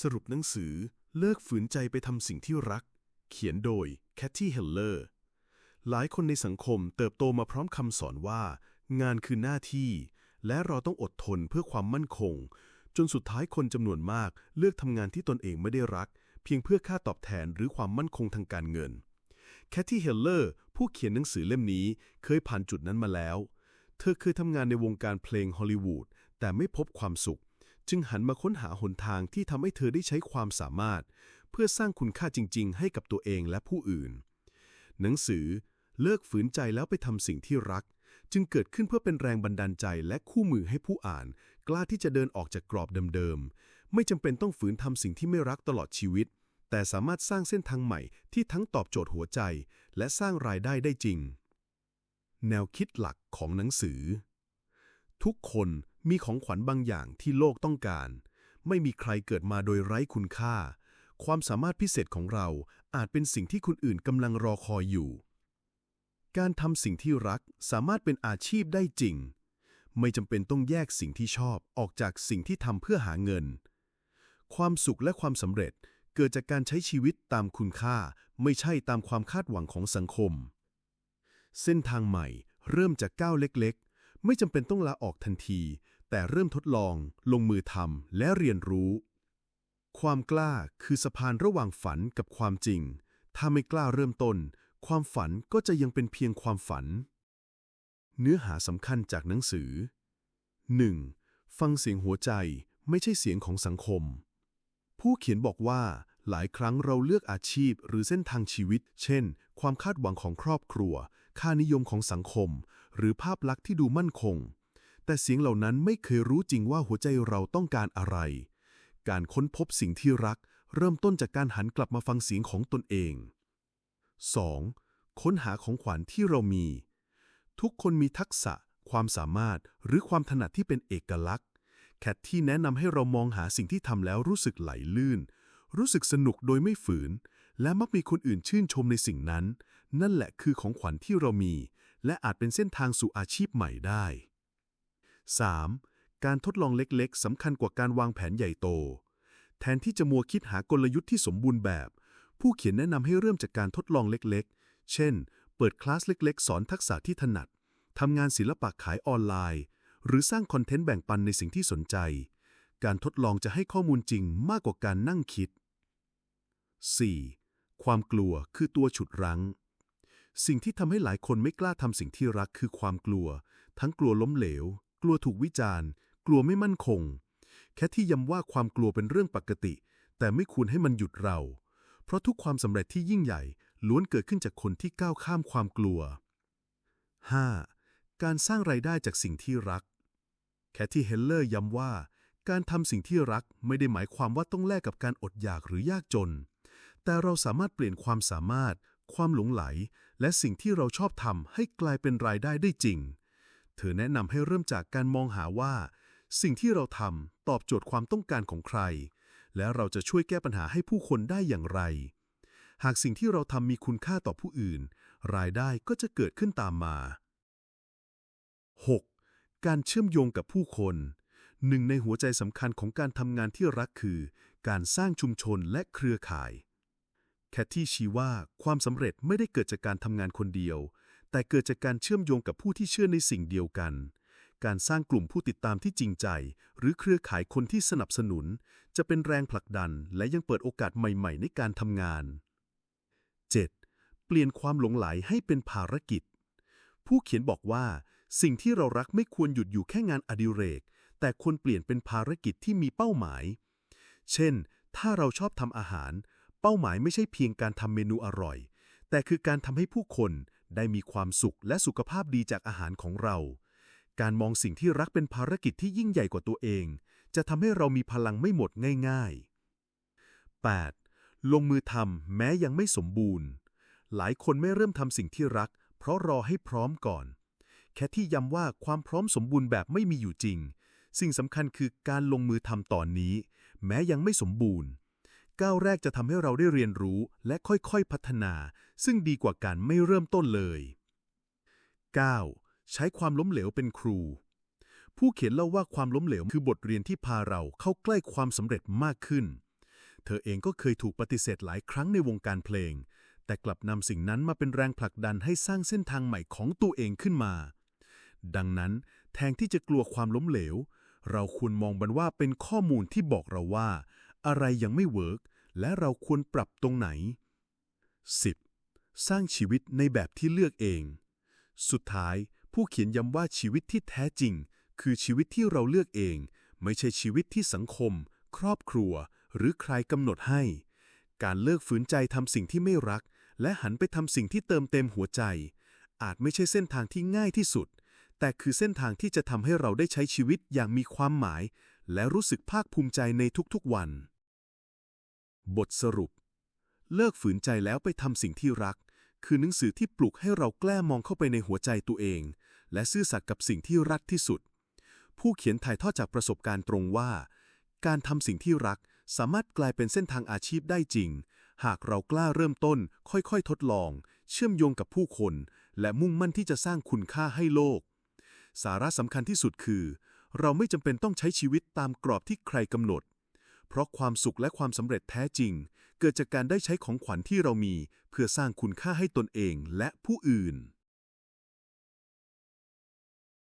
สรุปหนังสือเลิกฝืนใจไปทำสิ่งที่รัก เขียนโดยแคทตี้เฮลเลอร์หลายคนในสังคมเติบโตมาพร้อมคำสอนว่า งานคือหน้าที่ และเราต้องอดทนเพื่อความมั่นคง จนสุดท้ายคนจำนวนมากเลือกทำงานที่ตนเองไม่ได้รัก เพียงเพื่อค่าตอบแทนหรือความมั่นคงทางการเงินแคทตี้เฮลเลอร์ผู้เขียนหนังสือเล่มนี้เคยผ่านจุดนั้นมาแล้ว เธอเคยทำงานในวงการเพลงฮอลลีวูดแต่ไม่พบความสุข จึงหันมาค้นหาหนทางที่ทำให้เธอได้ใช้ความสามารถ เพื่อสร้างคุณค่าจริง ๆ ให้กับตัวเองและผู้อื่น หนังสือเลิกฝืนใจแล้วไปทำสิ่งที่รัก จึงเกิดขึ้นเพื่อเป็นแรงบันดาลใจและคู่มือให้ผู้อ่าน กล้าที่จะเดินออกจากกรอบเดิมๆ ไม่จำเป็นต้องฝืนทำสิ่งที่ไม่รักตลอดชีวิต แต่สามารถสร้างเส้นทางใหม่ที่ทั้งตอบโจทย์หัวใจ และสร้างรายได้ได้จริง แนวคิดหลักของหนังสือ ทุกคน มีของขวัญบางอย่างที่โลกต้องการ ไม่มีใครเกิดมาโดยไร้คุณค่า ความสามารถพิเศษของเราอาจเป็นสิ่งที่คนอื่นกำลังรอคอยอยู่ การทำสิ่งที่รักสามารถเป็นอาชีพได้จริง ไม่จำเป็นต้องแยกสิ่งที่ชอบออกจากสิ่งที่ทำเพื่อหาเงิน ความสุขและความสำเร็จเกิดจากการใช้ชีวิตตามคุณค่า ไม่ใช่ตามความคาดหวังของสังคม เส้นทางใหม่เริ่มจากก้าวเล็กๆ ไม่จำเป็นต้องลาออกทันที แต่เริ่มทดลอง ลงมือทำและเรียนรู้ ความกล้าคือสะพานระหว่างฝันกับความจริง ถ้าไม่กล้าเริ่มต้น ความฝันก็จะยังเป็นเพียงความฝัน เนื้อหาสำคัญจากหนังสือ 1. ฟังเสียงหัวใจไม่ใช่เสียงของสังคม ผู้เขียนบอกว่าหลายครั้งเราเลือกอาชีพหรือเส้นทางชีวิต เช่น ความคาดหวังของครอบครัว ค่านิยมของสังคม หรือภาพลักษณ์ที่ดูมั่นคง แต่เสียงเหล่านั้นไม่เคยรู้จริงว่าหัวใจเราต้องการอะไร การค้นพบสิ่งที่รัก เริ่มต้นจากการหันกลับมาฟังเสียงของตนเอง 2. ค้นหาของขวัญที่เรามี ทุกคนมีทักษะ ความสามารถหรือความถนัดที่เป็นเอกลักษณ์ แคทที่แนะนำให้เรามองหาสิ่งที่ทำแล้วรู้สึกไหลลื่น รู้สึกสนุกโดยไม่ฝืน และมักมีคนอื่นชื่นชมในสิ่งนั้น นั่นแหละคือของขวัญที่เรามี และอาจเป็นเส้นทางสู่อาชีพใหม่ได้ 3. การทดลองเล็กๆสำคัญกว่าการวางแผนใหญ่โต แทนที่จะมัวคิดหากลยุทธ์ที่สมบูรณ์แบบ ผู้เขียนแนะนำให้เริ่มจากการทดลองเล็กๆ เช่น เปิดคลาสเล็กๆ สอนทักษะที่ถนัดทำงานศิลปะขายออนไลน์ หรือสร้างคอนเทนต์แบ่งปันในสิ่งที่สนใจ การทดลองจะให้ข้อมูลจริงมากกว่าการนั่งคิด 4. ความกลัวคือตัวฉุดรั้ง สิ่งที่ทำให้หลายคนไม่กล้าทำสิ่งที่รักคือความกลัว ทั้งกลัวล้มเหลว กลัวถูกวิจารณ์ กลัวไม่มั่นคง แค่ที่ย้ำว่าความกลัวเป็นเรื่องปกติ แต่ไม่ควรให้มันหยุดเรา เพราะทุกความสำเร็จที่ยิ่งใหญ่ ล้วนเกิดขึ้นจากคนที่ก้าวข้ามความกลัว 5. การสร้างไรายได้จากสิ่งที่รัก แคทที่เฮลเลอร์ย้ำว่า การทำสิ่งที่รักไม่ได้หมายความว่าต้องแลกกับการอดอยากหรือยากจน แต่เราสามารถเปลี่ยนความสามารถ ความหลงไหล และสิ่งที่เราชอบทำให้กลายเป็นรายได้ได้จริง เธอแนะนำให้เริ่มจากการมองหาว่า สิ่งที่เราทำตอบโจทย์ความต้องการของใคร และเราจะช่วยแก้ปัญหาให้ผู้คนได้อย่างไร หากสิ่งที่เราทำมีคุณค่าต่อผู้อื่น รายได้ก็จะเกิดขึ้นตามมา 6. การเชื่อมโยงกับผู้คนหนึ่งในหัวใจสำคัญของการทำงานที่รักคือ การสร้างชุมชนและเครือข่าย แคทที่ชี้ว่าความสำเร็จไม่ได้เกิดจากการทำงานคนเดียว แต่เกิดจากการเชื่อมโยงกับผู้ที่เชื่อในสิ่งเดียวกัน การสร้างกลุ่มผู้ติดตามที่จริงใจ หรือเครือข่ายคนที่สนับสนุน จะเป็นแรงผลักดันและยังเปิดโอกาสใหม่ ๆ ในการทำงาน 7. เปลี่ยนความหลงไหลให้เป็นภารกิจ ผู้เขียนบอกว่า สิ่งที่เรารักไม่ควรหยุดอยู่แค่งานอดิเรก แต่ควรเปลี่ยนเป็นภารกิจที่มีเป้าหมาย เช่น ถ้าเราชอบทำอาหาร เป้าหมายไม่ใช่เพียงการทำเมนูอร่อย แต่คือการทำให้ผู้คน ได้มีความสุขและสุขภาพดีจากอาหารของเรา การมองสิ่งที่รักเป็นภารกิจที่ยิ่งใหญ่กว่าตัวเอง จะทำให้เรามีพลังไม่หมดง่าย ๆ 8. ลงมือทำแม้ยังไม่สมบูรณ์ หลายคนไม่เริ่มทำสิ่งที่รัก เพราะรอให้พร้อมก่อน แค่ที่ย้ำว่าความพร้อมสมบูรณ์แบบไม่มีอยู่จริง สิ่งสำคัญคือการลงมือทำตอนนี้ แม้ยังไม่สมบูรณ์ ก้าวแรกจะทำให้เราได้เรียนรู้และค่อยๆพัฒนา ซึ่งดีกว่าการไม่เริ่มต้นเลย 9. ใช้ความล้มเหลวเป็นครู ผู้เขียนเล่าว่าความล้มเหลวคือบทเรียนที่พาเราเข้าใกล้ความสำเร็จมากขึ้น เธอเองก็เคยถูกปฏิเสธหลายครั้งในวงการเพลง แต่กลับนำสิ่งนั้นมาเป็นแรงผลักดันให้สร้างเส้นทางใหม่ของตัวเองขึ้นมา ดังนั้น แทนที่จะกลัวความล้มเหลว เราควรมองมันว่าเป็นข้อมูลที่บอกเราว่า อะไรยังไม่เวิร์กและเราควรปรับตรงไหน 10. สร้างชีวิตในแบบที่เลือกเอง สุดท้ายผู้เขียนย้ำว่าชีวิตที่แท้จริง คือชีวิตที่เราเลือกเอง ไม่ใช่ชีวิตที่สังคม ครอบครัว หรือใครกำหนดให้ การเลิกฝืนใจทำสิ่งที่ไม่รัก และหันไปทำสิ่งที่เติมเต็มหัวใจ อาจไม่ใช่เส้นทางที่ง่ายที่สุด แต่คือเส้นทางที่จะทำให้เราได้ใช้ชีวิตอย่างมีความหมาย และรู้สึกภาคภูมิใจในทุกๆวัน บทสรุป เลิกฝืนใจแล้วไปทำสิ่งที่รัก คือหนังสือที่ปลุกให้เราแกล้มองเข้าไปในหัวใจตัวเอง และซื่อสัตย์กับสิ่งที่รักที่สุด ผู้เขียนถ่ายทอดจากประสบการณ์ตรงว่า การทำสิ่งที่รักสามารถกลายเป็นเส้นทางอาชีพได้จริง หากเรากล้าเริ่มต้น ค่อยๆ ทดลอง เชื่อมโยงกับผู้คน และมุ่งมั่นที่จะสร้างคุณค่าให้โลก สาระสำคัญที่สุดคือ เราไม่จำเป็นต้องใช้ชีวิตตามกรอบที่ใครกำหนด เพราะความสุขและความสำเร็จแท้จริง เกิดจากการได้ใช้ของขวัญที่เรามี เพื่อสร้างคุณค่าให้ตนเองและผู้อื่น